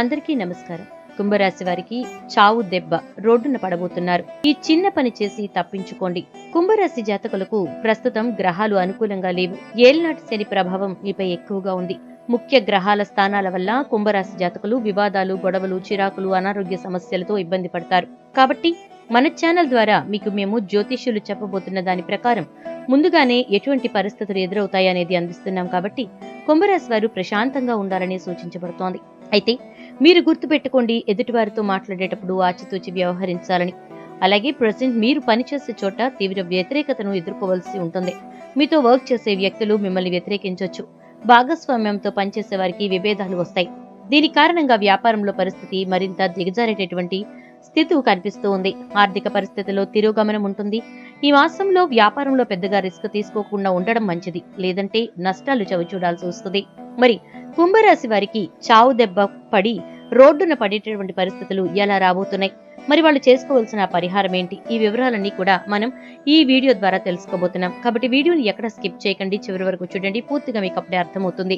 అందరికీ నమస్కారం. కుంభరాశి వారికి చావు దెబ్బ రోడ్డున పడబోతున్నారు. ఈ చిన్న పని చేసి తప్పించుకోండి. కుంభరాశి జాతకులకు ప్రస్తుతం గ్రహాలు అనుకూలంగా లేవు. ఏళ్నాటి శని ప్రభావం మీపై ఎక్కువగా ఉంది. ముఖ్య గ్రహాల స్థానాల వల్ల కుంభరాశి జాతకులు వివాదాలు గొడవలు చిరాకులు అనారోగ్య సమస్యలతో ఇబ్బంది పడతారు. కాబట్టి మన ఛానల్ ద్వారా మీకు మేము జ్యోతిష్యులు చెప్పబోతున్న దాని ప్రకారం ముందుగానే ఎటువంటి పరిస్థితులు ఎదురవుతాయనేది అందిస్తున్నాం కాబట్టి కుంభరాశి వారు ప్రశాంతంగా ఉండాలని సూచించబడుతోంది. అయితే మీరు గుర్తుపెట్టుకోండి ఎదుటివారితో మాట్లాడేటప్పుడు ఆచితూచి వ్యవహరించాలని. అలాగే ప్రజెంట్ మీరు పనిచేసే చోట తీవ్ర వ్యతిరేకతను ఎదుర్కోవాల్సి ఉంటుంది. మీతో వర్క్ చేసే వ్యక్తులు మిమ్మల్ని వ్యతిరేకించవచ్చు భాగస్వామ్యంతో పనిచేసే వారికి విభేదాలు వస్తాయి. దీని కారణంగా వ్యాపారంలో పరిస్థితి మరింత దిగజారేటటువంటి స్థితి కనిపిస్తూ ఉంది. ఆర్థిక పరిస్థితిలో తిరోగమనం ఉంటుంది. ఈ మాసంలో వ్యాపారంలో పెద్దగా రిస్క్ తీసుకోకుండా ఉండడం మంచిది. లేదంటే నష్టాలు చవిచూడాల్సి వస్తుంది. మరి కుంభరాశి వారికి చావు దెబ్బ పడి రోడ్డున పడేటటువంటి పరిస్థితులు ఎలా రాబోతున్నాయి? మరి వాళ్ళు చేసుకోవాల్సిన పరిహారం ఏంటి? ఈ వివరాలన్నీ కూడా మనం ఈ వీడియో ద్వారా తెలుసుకోబోతున్నాం. కాబట్టి వీడియోని ఎక్కడ స్కిప్ చేయకండి? చివరి వరకు చూడండి. పూర్తిగా మీకు అప్పుడే అర్థమవుతుంది.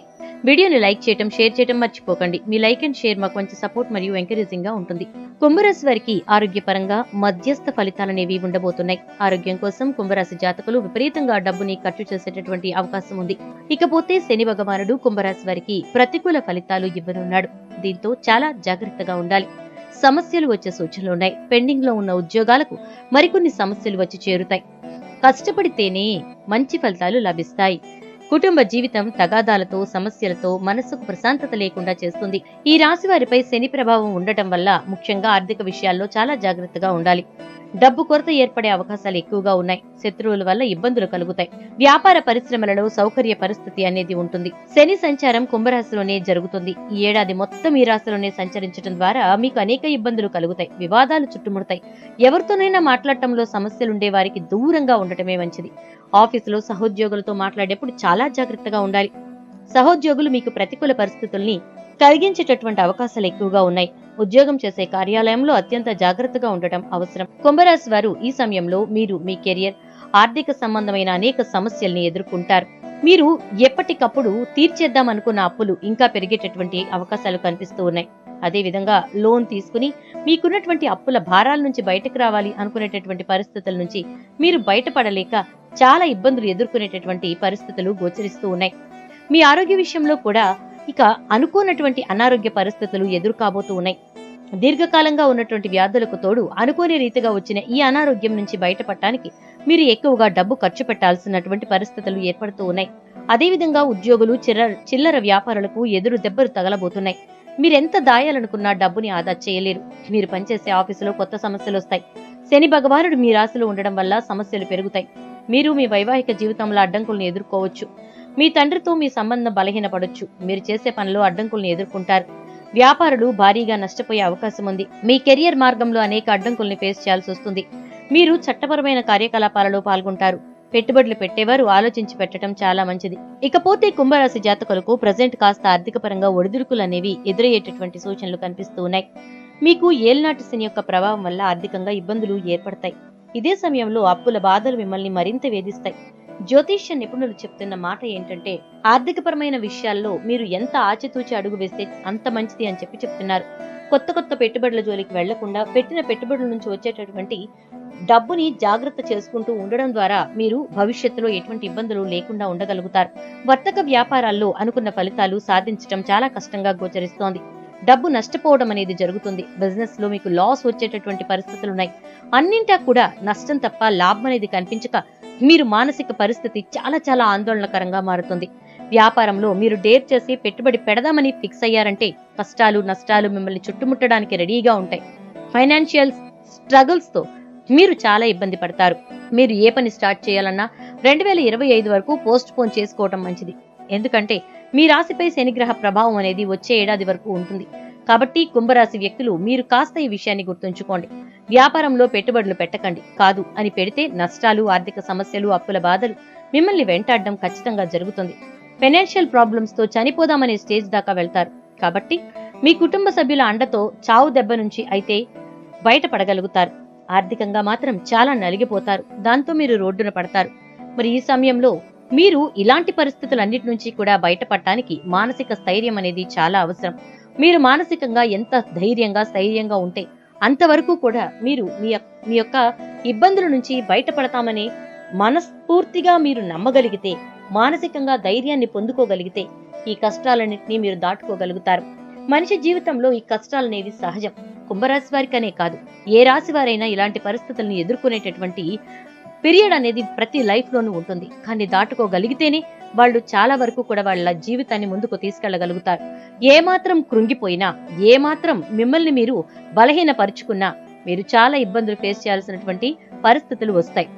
వీడియోని లైక్ చేయటం షేర్ చేయటం మర్చిపోకండి. మీ లైక్ అండ్ షేర్ మాకు మంచి సపోర్ట్ మరియు ఎంకరేజింగ్గా ఉంటుంది. కుంభరాశి వారికి ఆరోగ్యపరంగా మధ్యస్థ ఫలితాలనేవి ఉండబోతున్నాయి. ఆరోగ్యం కోసం కుంభరాశి జాతకులు విపరీతంగా డబ్బుని ఖర్చు చేసేటటువంటి అవకాశం ఉంది. ఇకపోతే శని భగవానుడు కుంభరాశి వారికి ప్రతికూల ఫలితాలు ఇవ్వనున్నాడు. దీంతో చాలా జాగ్రత్తగా ఉండాలి. సమస్యలు వచ్చే సూచనలు ఉన్నాయి. పెండింగ్లో ఉన్న ఉద్యోగాలకు మరికొన్ని సమస్యలు వచ్చి చేరుతాయి. కష్టపడితేనే మంచి ఫలితాలు లభిస్తాయి. కుటుంబ జీవితం తగాదాలతో సమస్యలతో మనసుకు ప్రశాంతత లేకుండా చేస్తుంది. ఈ రాశి వారిపై శని ప్రభావం ఉండటం వల్ల ముఖ్యంగా ఆర్థిక విషయాల్లో చాలా జాగ్రత్తగా ఉండాలి. డబ్బు కొరత ఏర్పడే అవకాశాలు ఎక్కువగా ఉన్నాయి. శత్రువుల వల్ల ఇబ్బందులు కలుగుతాయి. వ్యాపార పరిశ్రమలలో సౌకర్య పరిస్థితి అనేది ఉంటుంది. శని సంచారం కుంభరాశిలోనే జరుగుతుంది. ఈ ఏడాది మొత్తం ఈ రాశిలోనే సంచరించడం ద్వారా మీకు అనేక ఇబ్బందులు కలుగుతాయి. వివాదాలు చుట్టుముడతాయి. ఎవరితోనైనా మాట్లాడటంలో సమస్యలుండే వారికి దూరంగా ఉండటమే మంచిది. ఆఫీసులో సహోద్యోగులతో మాట్లాడేప్పుడు చాలా జాగ్రత్తగా ఉండాలి. సహోద్యోగులు మీకు ప్రతికూల పరిస్థితుల్ని కలిగించేటటువంటి అవకాశాలు ఎక్కువగా ఉన్నాయి. ఉద్యోగం చేసే కార్యాలయంలో అత్యంత జాగ్రత్తగా ఉండటం అవసరం. కుంభరాశి వారు ఈ సమయంలో మీరు మీ కెరియర్ ఆర్థిక సంబంధమైన అనేక సమస్యల్ని ఎదుర్కొంటారు. మీరు ఎప్పటికప్పుడు తీర్చేద్దాం అనుకున్న అప్పులు ఇంకా పెరిగేటటువంటి అవకాశాలు కనిపిస్తూ ఉన్నాయి. అదే విధంగా లోన్ తీసుకుని మీకున్నటువంటి అప్పుల భారాల నుంచి బయటకు రావాలి అనుకునేటటువంటి పరిస్థితుల నుంచి మీరు బయటపడలేక చాలా ఇబ్బందులు ఎదుర్కొనేటటువంటి పరిస్థితులు గోచరిస్తూ ఉన్నాయి. మీ ఆరోగ్య విషయంలో కూడా ఇక అనుకోనటువంటి అనారోగ్య పరిస్థితులు ఎదురుకాబోతూ ఉన్నాయి. దీర్ఘకాలంగా ఉన్నటువంటి వ్యాధులకు తోడు అనుకోని రీతిగా వచ్చిన ఈ అనారోగ్యం నుంచి బయటపడటానికి మీరు ఎక్కువగా డబ్బు ఖర్చు పెట్టాల్సినటువంటి పరిస్థితులు ఏర్పడుతూ ఉన్నాయి. అదేవిధంగా ఉద్యోగులు చిల్లర చిల్లర వ్యాపారులకు ఎదురు దెబ్బలు తగలబోతున్నాయి. మీరెంత దాయాలనుకున్నా డబ్బుని ఆదా చేయలేరు. మీరు పనిచేసే ఆఫీసులో కొత్త సమస్యలు వస్తాయి. శని భగవానుడు మీ రాశిలో ఉండడం వల్ల సమస్యలు పెరుగుతాయి. మీరు మీ వైవాహిక జీవితంలో అడ్డంకులను ఎదుర్కోవచ్చు. మీ తండ్రితో మీ సంబంధం బలహీనపడొచ్చు. మీరు చేసే పనిలో అడ్డంకుల్ని ఎదుర్కొంటారు. వ్యాపారులు భారీగా నష్టపోయే అవకాశం ఉంది. మీ కెరియర్ మార్గంలో అనేక అడ్డంకుల్ని ఫేస్ చేయాల్సి వస్తుంది. మీరు చట్టపరమైన కార్యకలాపాలలో పాల్గొంటారు. పెట్టుబడులు పెట్టేవారు ఆలోచించి పెట్టడం చాలా మంచిది. ఇకపోతే కుంభరాశి జాతకులకు ప్రజెంట్ కాస్త ఆర్థిక పరంగా ఒడిదుడుకులు అనేవి ఎదురయ్యేటటువంటి సూచనలు కనిపిస్తూ ఉన్నాయి. మీకు ఏల్నాటి శని యొక్క ప్రభావం వల్ల ఆర్థికంగా ఇబ్బందులు ఏర్పడతాయి. ఇదే సమయంలో అప్పుల బాధలు మిమ్మల్ని మరింత వేధిస్తాయి. జ్యోతిష్య నిపుణులు చెప్తున్న మాట ఏంటంటే ఆర్థికపరమైన విషయాల్లో మీరు ఎంత ఆచితూచి అడుగు వేస్తే అంత మంచిది అని చెప్పి చెప్తున్నారు. కొత్త కొత్త పెట్టుబడుల జోలికి వెళ్ళకుండా పెట్టిన పెట్టుబడుల నుంచి వచ్చేటటువంటి డబ్బుని జాగ్రత్త చేసుకుంటూ ఉండడం ద్వారా మీరు భవిష్యత్తులో ఎటువంటి ఇబ్బందులు లేకుండా ఉండగలుగుతారు. వర్తక వ్యాపారాల్లో అనుకున్న ఫలితాలు సాధించడం చాలా కష్టంగా గోచరిస్తోంది. డబ్బు నష్టపోవడం అనేది జరుగుతుంది. బిజినెస్లో మీకు లాస్ వచ్చేటటువంటి పరిస్థితులు ఉన్నాయి. అన్నింటా కూడా నష్టం తప్ప లాభం అనేది కనిపించక మీరు మానసిక పరిస్థితి చాలా చాలా ఆందోళనకరంగా మారుతుంది. వ్యాపారంలో మీరు డేర్ చేసి పెట్టుబడి పెడదామని ఫిక్స్ అయ్యారంటే కష్టాలు నష్టాలు మిమ్మల్ని చుట్టుముట్టడానికి రెడీగా ఉంటాయి. ఫైనాన్షియల్ స్ట్రగుల్స్తో మీరు చాలా ఇబ్బంది పడతారు. మీరు ఏ పని స్టార్ట్ చేయాలన్నా రెండు వేల ఇరవై ఐదు వరకు పోస్ట్ పోన్ చేసుకోవటం మంచిది. ఎందుకంటే మీ రాశిపై శనిగ్రహ ప్రభావం అనేది వచ్చే ఏడాది వరకు ఉంటుంది. కాబట్టి కుంభరాశి వ్యక్తులు మీరు కాస్త ఈ విషయాన్ని గుర్తుంచుకోండి. వ్యాపారంలో పెట్టుబడులు పెట్టకండి. కాదు అని పెడితే నష్టాలు ఆర్థిక సమస్యలు అప్పుల బాధలు మిమ్మల్ని వెంటాడడం ఖచ్చితంగా జరుగుతుంది. ఫైనాన్షియల్ ప్రాబ్లమ్స్తో చనిపోదామనే స్టేజ్ దాకా వెళ్తారు. కాబట్టి మీ కుటుంబ సభ్యుల అండతో చావు దెబ్బ నుంచి అయితే బయటపడగలుగుతారు. ఆర్థికంగా మాత్రం చాలా నలిగిపోతారు. దాంతో మీరు రోడ్డున పడతారు. మరి ఈ సమయంలో మీరు ఇలాంటి పరిస్థితులన్నిటి నుంచి కూడా బయటపడటానికి మానసిక స్థైర్యం అనేది చాలా అవసరం. మీరు మానసికంగా ఎంత ధైర్యంగా స్థైర్యంగా ఉంటే అంతవరకు కూడా మీరు మీ యొక్క- మీ యొక్క ఇబ్బందుల నుంచి బయటపడతామని మనస్ఫూర్తిగా మీరు నమ్మగలిగితే మానసికంగా ధైర్యాన్ని పొందుకోగలిగితే ఈ కష్టాలన్నింటినీ మీరు దాటుకోగలుగుతారు. మనిషి జీవితంలో ఈ కష్టాలు అనేది సహజం. కుంభరాశి వారికనే కాదు. ఏ రాశి వారైనా ఇలాంటి పరిస్థితులను ఎదుర్కొనేటటువంటి పీరియడ్ అనేది ప్రతి లైఫ్ లోనూ ఉంటుంది. కానీ దాటుకోగలిగితేనే వాళ్ళు చాలా వరకు కూడా వాళ్ళ జీవితాన్ని ముందుకు తీసుకెళ్ళగలుగుతారు ఏమాత్రం కృంగిపోయినా ఏమాత్రం మిమ్మల్ని మీరు బలహీనపరుచుకున్నా మీరు చాలా ఇబ్బందులు ఫేస్ చేయాల్సినటువంటి పరిస్థితులు వస్తాయి.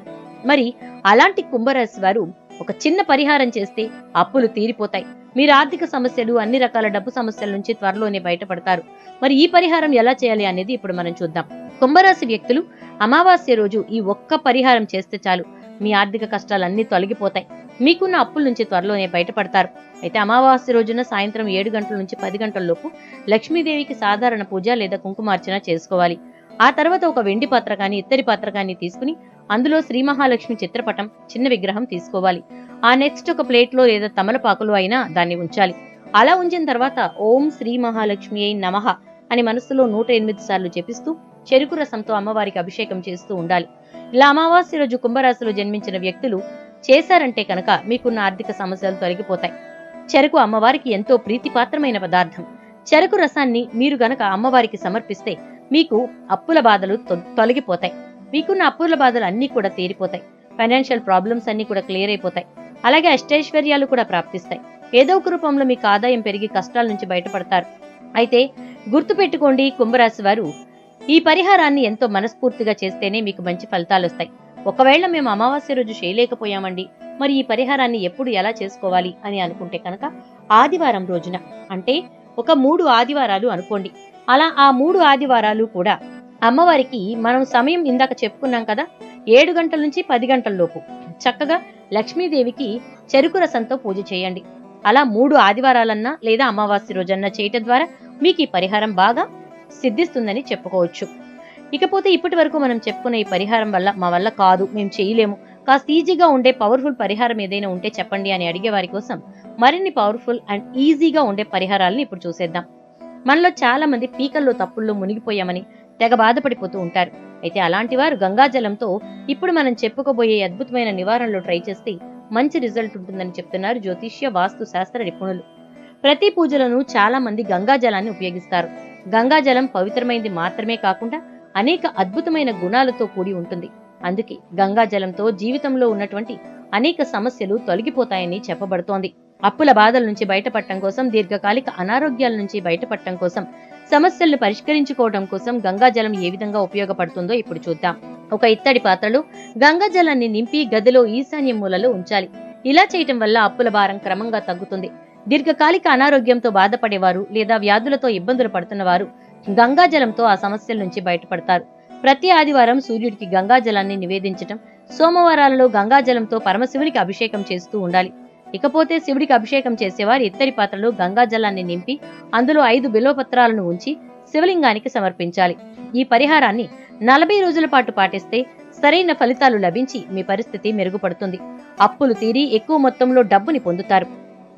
మరి అలాంటి కుంభరాశి వారు ఒక చిన్న పరిహారం చేస్తే అప్పులు తీరిపోతాయి. మీరు ఆర్థిక సమస్యలు అన్ని రకాల డబ్బు సమస్యల నుంచి త్వరలోనే బయటపడతారు. మరి ఈ పరిహారం ఎలా చేయాలి అనేది ఇప్పుడు మనం చూద్దాం. కుంభరాశి వ్యక్తులు అమావాస్య రోజు ఈ ఒక్క పరిహారం చేస్తే చాలు. మీ ఆర్థిక కష్టాలన్నీ తొలగిపోతాయి. మీకున్న అప్పుల నుంచి త్వరలోనే బయటపడతారు. అయితే అమావాస్య రోజున సాయంత్రం ఏడు గంటల నుంచి పది గంటల లోపు లక్ష్మీదేవికి సాధారణ పూజ లేదా కుంకుమార్చన చేసుకోవాలి. ఆ తర్వాత ఒక వెండి పాత్ర కానీ ఇత్తడి పాత్ర కానీ తీసుకుని అందులో శ్రీ మహాలక్ష్మి చిత్రపటం చిన్న విగ్రహం తీసుకోవాలి. ఆ నెక్స్ట్ ఒక ప్లేట్లో లేదా తమలపాకులో అయినా దాన్ని ఉంచాలి. అలా ఉంచిన తర్వాత ఓం శ్రీ మహాలక్ష్మి అయి నమః అని మనసులో నూట ఎనిమిది సార్లు జపిస్తూ చెరుకు రసంతో అమ్మవారికి అభిషేకం చేస్తూ ఉండాలి. ఇలా అమావాస్య రోజు కుంభరాశిలో జన్మించిన వ్యక్తులు చేశారంటే కనుక మీకున్న ఆర్థిక సమస్యలు తొలగిపోతాయి. చెరుకు అమ్మవారికి ఎంతో ప్రీతిపాత్రమైన పదార్థం. చెరుకు రసాన్ని మీరు గనక అమ్మవారికి సమర్పిస్తే మీకు అప్పుల బాధలు తొ- తొలగిపోతాయి. మీకున్న అప్పుల బాధలు అన్నీ కూడా తీరిపోతాయి. ఫైనాన్షియల్ ప్రాబ్లమ్స్ అన్నీ కూడా క్లియర్ అయిపోతాయి. అలాగే అష్టైశ్వర్యాలు కూడా ప్రాప్తిస్తాయి. ఏదో ఒక రూపంలో మీకు ఆదాయం పెరిగి కష్టాల నుంచి బయటపడతారు. అయితే గుర్తుపెట్టుకోండి కుంభరాశి వారు ఈ పరిహారాన్ని ఎంతో మనస్ఫూర్తిగా చేస్తేనే మీకు మంచి ఫలితాలు వస్తాయి. ఒకవేళ మేము అమావాస్య రోజు చేయలేకపోయామండి మరి ఈ పరిహారాన్ని ఎప్పుడు ఎలా చేసుకోవాలి అని అనుకుంటే కనుక ఆదివారం రోజున అంటే ఒక మూడు ఆదివారాలు అనుకోండి. అలా ఆ మూడు ఆదివారాలు కూడా అమ్మవారికి మనం సమయం ఇందాక చెప్పుకున్నాం కదా ఏడు గంటల నుంచి పది గంటల లోపు. చక్కగా లక్ష్మీదేవికి చెరుకు రసంతో పూజ చేయండి. అలా మూడు ఆదివారాలన్నా లేదా అమావాస్య రోజన్నా చేయటం ద్వారా మీకు ఈ పరిహారం బాగా సిద్ధిస్తుందని చెప్పుకోవచ్చు. ఇకపోతే ఇప్పటి వరకు మనం చెప్పుకున్న ఈ పరిహారం వల్ల మా వల్ల కాదు మేము చేయలేము. కాస్త ఈజీగా ఉండే పవర్ఫుల్ పరిహారం ఏదైనా ఉంటే చెప్పండి అని అడిగే వారి కోసం మరిన్ని పవర్ఫుల్ అండ్ ఈజీగా ఉండే పరిహారాలను ఇప్పుడు చూసేద్దాం. మనలో చాలా మంది పీకల్లో తప్పుల్లో మునిగిపోయామని తెగ బాధపడిపోతూ ఉంటారు. అయితే అలాంటి వారు గంగాజలంతో ఇప్పుడు మనం చెప్పుకోబోయే అద్భుతమైన నివారణలు ట్రై చేస్తే మంచి రిజల్ట్ ఉంటుందని చెప్తున్నారు జ్యోతిష్య వాస్తు శాస్త్ర నిపుణులు. ప్రతి పూజలను చాలా మంది గంగాజలాన్ని ఉపయోగిస్తారు. గంగాజలం పవిత్రమైనది మాత్రమే కాకుండా అనేక అద్భుతమైన గుణాలతో కూడి ఉంటుంది. అందుకే గంగాజలంతో జీవితంలో ఉన్నటువంటి అనేక సమస్యలు తొలగిపోతాయని చెప్పబడుతోంది. అప్పుల బాధల నుంచి బయటపడటం కోసం దీర్ఘకాలిక అనారోగ్యాల నుంచి బయటపడటం కోసం సమస్యలను పరిష్కరించుకోవడం కోసం గంగాజలం ఏ విధంగా ఉపయోగపడుతుందో ఇప్పుడు చూద్దాం. ఒక ఇత్తడి పాత్రలో గంగాజలాన్ని నింపి గదిలో ఈశాన్య మూలలో ఉంచాలి. ఇలా చేయటం వల్ల అప్పుల భారం క్రమంగా తగ్గుతుంది. దీర్ఘకాలిక అనారోగ్యంతో బాధపడేవారు లేదా వ్యాధులతో ఇబ్బందులు పడుతున్నవారు గంగాజలంతో ఆ సమస్యల నుంచి బయటపడతారు. ప్రతి ఆదివారం సూర్యుడికి గంగాజలాన్ని నివేదించటం సోమవారాలలో గంగాజలంతో పరమశివునికి అభిషేకం చేస్తూ ఉండాలి. ఇకపోతే శివుడికి అభిషేకం చేసేవారు ఇత్తడి పాత్రలో గంగాజలాన్ని నింపి అందులో ఐదు బిలోపత్రాలను ఉంచి శివలింగానికి సమర్పించాలి. ఈ పరిహారాన్ని నలభై రోజుల పాటు పాటిస్తే సరైన ఫలితాలు లభించి మీ పరిస్థితి మెరుగుపడుతుంది. అప్పులు తీరి ఎక్కువ మొత్తంలో డబ్బుని పొందుతారు.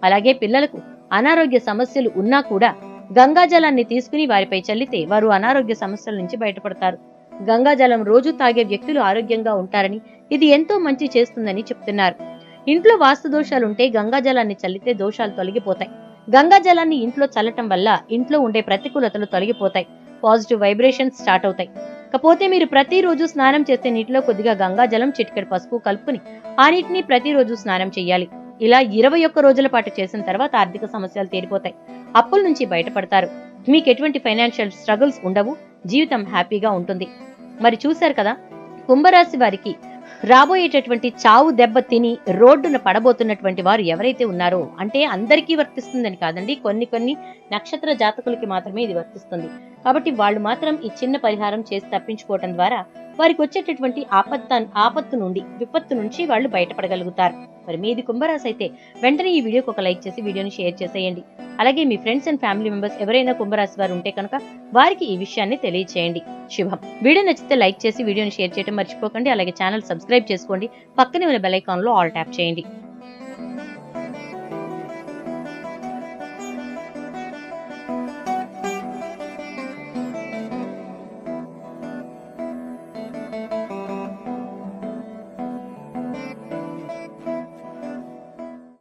అలాగే పిల్లలకు అనారోగ్య సమస్యలు ఉన్నా కూడా గంగాజలాన్ని తీసుకుని వారిపై చల్లితే వారు అనారోగ్య సమస్యల నుంచి బయటపడతారు. గంగాజలం రోజు తాగే వ్యక్తులు ఆరోగ్యంగా ఉంటారని ఇది ఎంతో మంచి చేస్తుందని చెప్తున్నారు. ఇంట్లో వాస్తు దోషాలుంటే గంగాజలాన్ని చల్లితే దోషాలు తొలగిపోతాయి. గంగాజలాన్ని ఇంట్లో చల్లటం వల్ల ఇంట్లో ఉండే ప్రతికూలతలు తొలగిపోతాయి. పాజిటివ్ వైబ్రేషన్స్ స్టార్ట్ అవుతాయి. కాకపోతే మీరు ప్రతిరోజు స్నానం చేసే నీటిలో కొద్దిగా గంగాజలం చిటికెడు పసుపు కలుపుకుని ఆ నీటిని ప్రతిరోజు స్నానం చేయాలి. ఇలా ఇరవై ఒక్క రోజుల పాటు చేసిన తర్వాత ఆర్థిక సమస్యలు తీరిపోతాయి. అప్పుల నుంచి బయటపడతారు. మీకు ఎటువంటి ఫైనాన్షియల్ స్ట్రగుల్స్ ఉండవు. జీవితం హ్యాపీగా ఉంటుంది. మరి చూశారు కదా? కుంభరాశి వారికి రాబోయేటటువంటి చావు దెబ్బ తిని రోడ్డున పడబోతున్నటువంటి వారు ఎవరైతే ఉన్నారో అంటే అందరికీ వర్తిస్తుందని కాదండి కొన్ని కొన్ని నక్షత్ర జాతకులకి మాత్రమే ఇది వర్తిస్తుంది. కాబట్టి వాళ్ళు మాత్రం ఈ చిన్న పరిహారం చేసి తప్పించుకోవటం ద్వారా వారికి వచ్చేటటువంటి ఆపత్త ఆపత్తు నుండి విపత్తు నుంచి వాళ్ళు బయటపడగలుగుతారు. మరి మీది కుంభరాశి అయితే వెంటనే ఈ వీడియోకి ఒక లైక్ చేసి వీడియోని షేర్ చేసేయండి. అలాగే మీ ఫ్రెండ్స్ అండ్ ఫ్యామిలీ మెంబర్స్ ఎవరైనా కుంభరాశి వారు ఉంటే కనుక వారికి ఈ విషయాన్ని తెలియచేయండి. శుభం. వీడియో నచ్చితే లైక్ చేసి వీడియోని షేర్ చేయడం మర్చిపోకండి. అలాగే ఛానల్ సబ్స్క్రైబ్ చేసుకోండి. పక్కనే ఉన్న బెల్ ఐకాన్లో ఆల్ ట్యాప్ చేయండి.